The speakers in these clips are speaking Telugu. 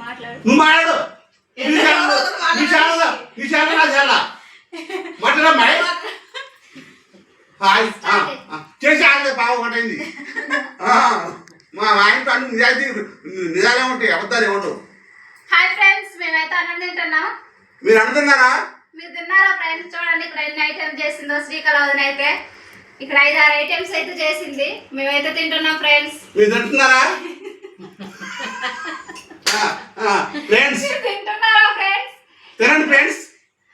మాట్లాడు. నువ్వు మాట్లాడు నీ ఛానల్ నీ ఛానల్ నీ ఛానల్ నా ఛానల్? మాట్లాడమ్మా హాయ్. ఆ, ఆ, చేసి ఆడలే బాగా ఒకటైంది ఆ, మా ఆయనతో అన్ని నిజాయితీ నిజాలే ఉంటాయి అబద్ధాలు ఏముండవు హాయ్ ఫ్రెండ్స్ మేమైతే అన్నం తింటున్నాం. మీరు అంటున్నారా మీరు తిన్నారా ఫ్రెండ్స్? చూడండి ఇక్కడ ఎన్ని ఐటమ్స్ చేసిందో శ్రీకళావతిని అయితే. ఇక్కడ ఐదు ఆరు ఐటమ్స్ అయితే చేసింది. మేమైతే తింటున్నాం ఫ్రెండ్స్. మీరు తింటున్నారా? ఫ్రెండ్స్ తినండి ఫ్రెండ్స్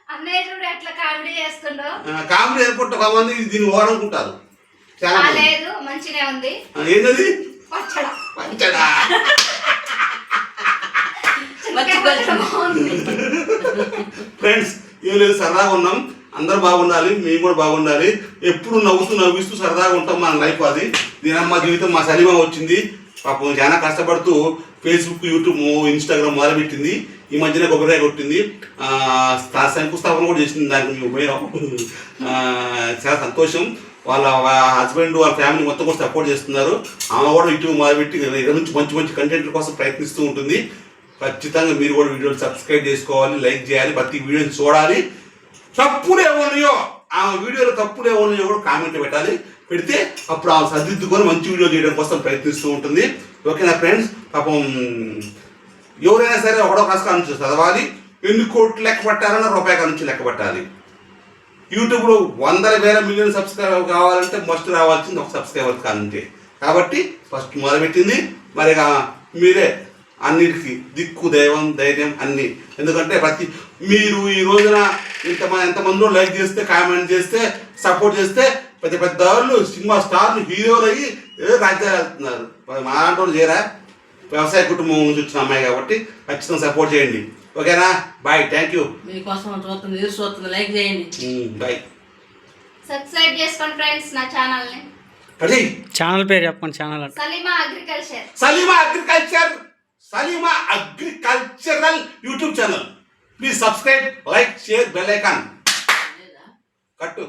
అన్నయ్య చూడు ఎట్లా కామెడీ చేస్తుండో. కామెడీ ఎయిర్పోర్ట్ కొంతమంది దీన్ని ఓడనుకుంటారు చాలా మంది. బాగాలేదు మంచిగా ఉంది. ఏంటది పచ్చడ. పచ్చడ. ఫ్రెండ్స్ ఏం లేదు సరదాగా ఉన్నాం. అందరు బాగుండాలి మేము కూడా బాగుండాలి. ఎప్పుడు నవ్వుతూ నవ్విస్తూ సరదాగా ఉంటాం మన లైఫ్ అది. దీనమ్మ జీవితం మా సలీమా వచ్చింది. పాపం చాలా కష్టపడుతూ ఫేస్బుక్ యూట్యూబ్ ఇన్స్టాగ్రామ్ మొదలుపెట్టింది. ఈ మధ్యన కొబ్బరికాయ కొట్టింది. శంకుస్థాపన కూడా చేసింది దానికి మేము చాలా సంతోషం. వాళ్ళ హస్బెండ్ వాళ్ళ ఫ్యామిలీ మొత్తం కూడా సపోర్ట్ చేస్తున్నారు. ఆమె కూడా యూట్యూబ్ మొదలుపెట్టి ఇక్కడ నుంచి మంచి మంచి కంటెంట్ కోసం ప్రయత్నిస్తూ ఉంటుంది. ఖచ్చితంగా మీరు కూడా వీడియోలు సబ్స్క్రైబ్ చేసుకోవాలి లైక్ చేయాలి ప్రతి వీడియోని చూడాలి. తప్పులు ఏమన్నాయో ఆ వీడియోలో తప్పులు ఏమన్నాయో కూడా కామెంట్ పెట్టాలి. పెడితే అప్పుడు ఆ సర్దిద్దుకొని మంచి వీడియో చేయడం కోసం ప్రయత్నిస్తూ ఉంటుంది. ఓకేనా ఫ్రెండ్స్? పాపం ఎవరైనా సరే ఒకడో కష్టం నుంచి చదవాలి. ఎన్ని కోట్లు లెక్క పెట్టాలన్నా రూపాయి నుంచి లెక్క పట్టాలి. యూట్యూబ్లో వందల వేల మిలియన్ సబ్స్క్రైబర్ కావాలంటే మస్ట్ రావాల్సింది ఒక సబ్స్క్రైబర్ కానుంటే కాబట్టి ఫస్ట్ మొదలుపెట్టింది. మరి మీరే అన్నిటికీ దిక్కు దైవం ధైర్యం అన్నీ. ఎందుకంటే ప్రతి మీరు ఈ రోజున ఇంతమంది ఎంతమందిలో లైక్ చేస్తే కామెంట్ చేస్తే సపోర్ట్ చేస్తే పెద్ద పెద్ద వాళ్ళు సినిమా స్టార్లు హీరోలు అయ్యి ఏదో రాజ్యాలు వెళ్తున్నారు. మా లాంటి చేరా వ్యవసాయ కుటుంబం నుంచి వచ్చిన అమ్మాయి కాబట్టి ఖచ్చితంగా సపోర్ట్ చేయండి. ఓకేనా? బాయ్ థ్యాంక్ యూ మీకోసం చూస్తుంది ఎదురు చూస్తుంది లైక్ చేయండి. బాయ్ సబ్స్క్రైబ్ చేసుకోండి ఫ్రెండ్స్ నా ఛానల్ని ఛానల్ పేరు చెప్పండి ఛానల్ అంటే. Salima agriculture Salima agriculture Salima agricultural YouTube channel please subscribe like share bell icon కట్టు